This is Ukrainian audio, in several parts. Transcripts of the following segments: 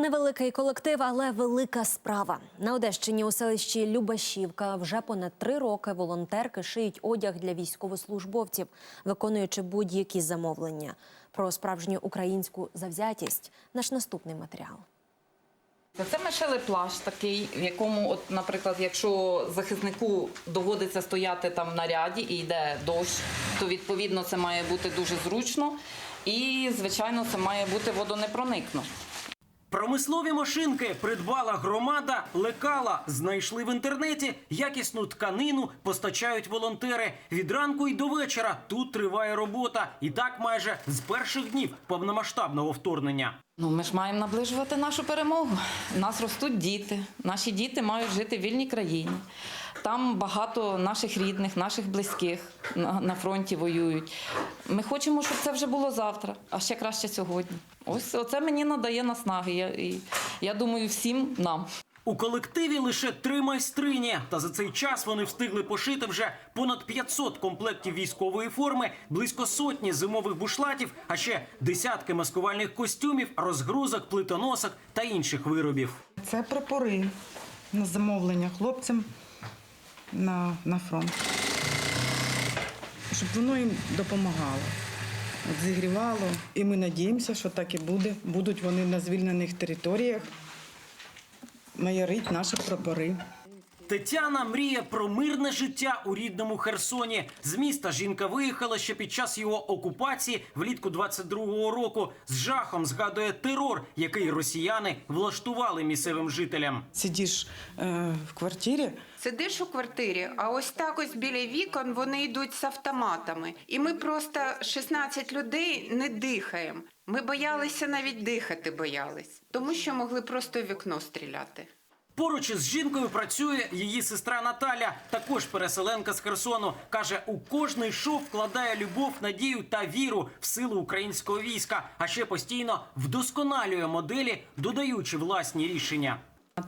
Невеликий колектив, але велика справа. На Одещині у селищі Любашівка вже понад три роки волонтерки шиють одяг для військовослужбовців, виконуючи будь-які замовлення. Про справжню українську завзятість наш наступний матеріал. Це ми шили плащ такий, в якому, от, наприклад, якщо захиснику доводиться стояти там на ряді і йде дощ, то відповідно це має бути дуже зручно і, звичайно, це має бути водонепроникно. Промислові машинки придбала громада, лекала, знайшли в інтернеті якісну тканину, постачають волонтери. Від ранку й до вечора тут триває робота. І так майже з перших днів повномасштабного вторгнення. Ну, ми ж маємо наближувати нашу перемогу. У нас ростуть діти. Наші діти мають жити в вільній країні. Там багато наших рідних, наших близьких на, на фронті воюють. Ми хочемо, щоб це вже було завтра, а ще краще сьогодні. Ось оце мені надає наснаги. Я, і, я думаю, всім нам. У колективі лише три майстрині. Та за цей час вони встигли пошити вже понад 500 комплектів військової форми, близько сотні зимових бушлатів, а ще десятки маскувальних костюмів, розгрузок, плитоносок та інших виробів. Це прапори на замовлення хлопцям на, на фронт. Щоб воно їм допомагало, зігрівало. І ми надіємося, що так і буде. Будуть вони на звільнених територіях маярить наші прапори. Тетяна мріє про мирне життя у рідному Херсоні. З міста жінка виїхала ще під час його окупації влітку 22-го року. З жахом згадує терор, який росіяни влаштували місцевим жителям. Сидиш е, в квартирі, Сидиш у квартирі, а ось так ось біля вікон вони йдуть з автоматами. І ми просто 16 людей не дихаємо. Ми боялися навіть дихати боялись, тому що могли просто в вікно стріляти. Поруч із жінкою працює її сестра Наталя, також переселенка з Херсону. каже, у кожний шов вкладає любов, надію та віру в силу українського війська, а ще постійно вдосконалює моделі, додаючи власні рішення.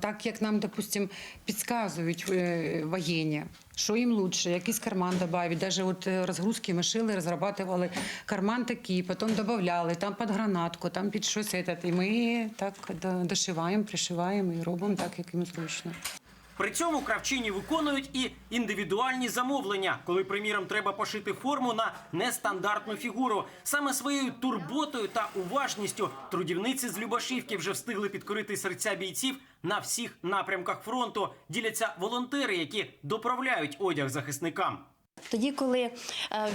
Так як нам, допустим, підказують е, воєнні, що їм лучше, якийсь карман додати. Даже от е, розгрузки ми шили, розрабатували карман такий, потім додавали там під гранатку, там під щось. І ми так дошиваємо, пришиваємо і робимо так, як їм зручно. При цьому кравчині виконують і індивідуальні замовлення, коли, приміром, треба пошити форму на нестандартну фігуру. Саме своєю турботою та уважністю трудівниці з Любашівки вже встигли підкорити серця бійців на всіх напрямках фронту. Діляться волонтери, які доправляють одяг захисникам. Тоді, коли е,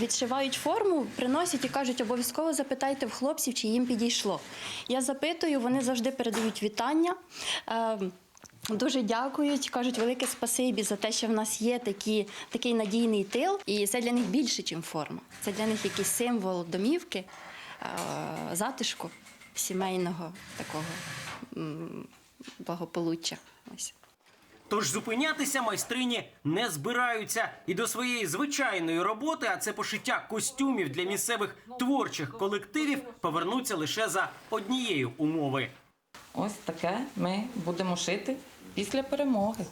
відшивають форму, приносять і кажуть, обов'язково запитайте в хлопців, чи їм підійшло. Я запитую, вони завжди передають вітання. е, Дуже дякують, кажуть велике спасибі за те, що в нас є такі, такий надійний тил, і це для них більше, ніж форма. Це для них якийсь символ домівки, е, затишку сімейного такого благополуччя. Ось. Тож зупинятися майстрині не збираються і до своєї звичайної роботи, а це пошиття костюмів для місцевих творчих колективів, повернуться лише за однієї умови. Ось таке ми будемо шити після перемоги.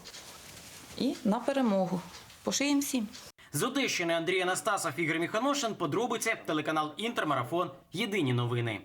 І на перемогу. Пошиємо всім. З Одещини Андрій Анастасов, Ігор Міханошин. Подробиці телеканал Інтермарафон. Єдині новини.